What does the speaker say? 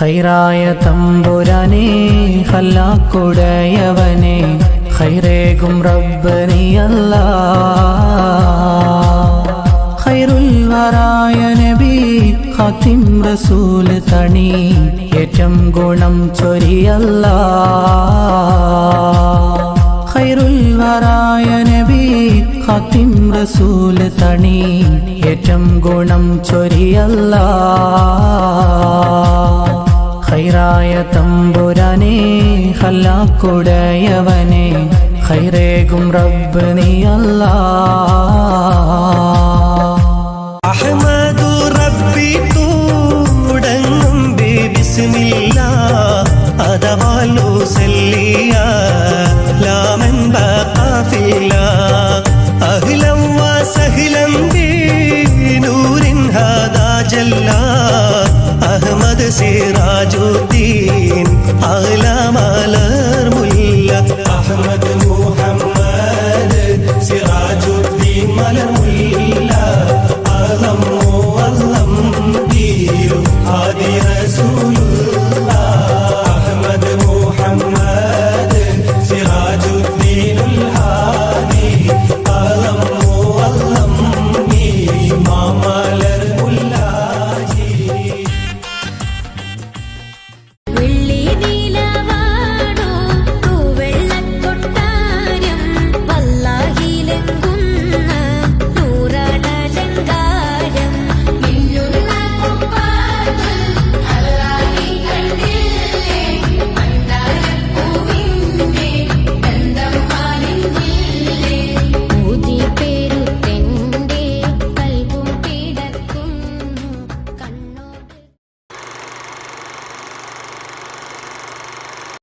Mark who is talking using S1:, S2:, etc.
S1: ഹൈറായ തമ്പുരാനെ ഹല്ലാക്കുടയവനെ ഹൈറേകും റബ്ബനിയല്ല ഹൈറുൽ വറായ നബി ഖാത്തിം റസൂൽ തണി ഏറ്റം ഗുണം ചൊരിയല്ല ഖൈറുൽ വറായ നബി ഖാത്തിം റസൂൽ തണി ഏറ്റം ഗുണം ചൊരിയല്ല തമ്പുരാനെ ഹല്ലാക്കുടയവനെ ഖൈറേകും റബ്ബ് നീ അല്ലാ.
S2: അഹ്മദു റബ്ബി തൂടങ്ങും ബിസ്മില്ല അദവാലു സല്ലിയ അഹ്ലം വസഹ്ലം ബിനൂരിൻ ഹാദാ ജല്ല. সিরাজুদ্দিন আলা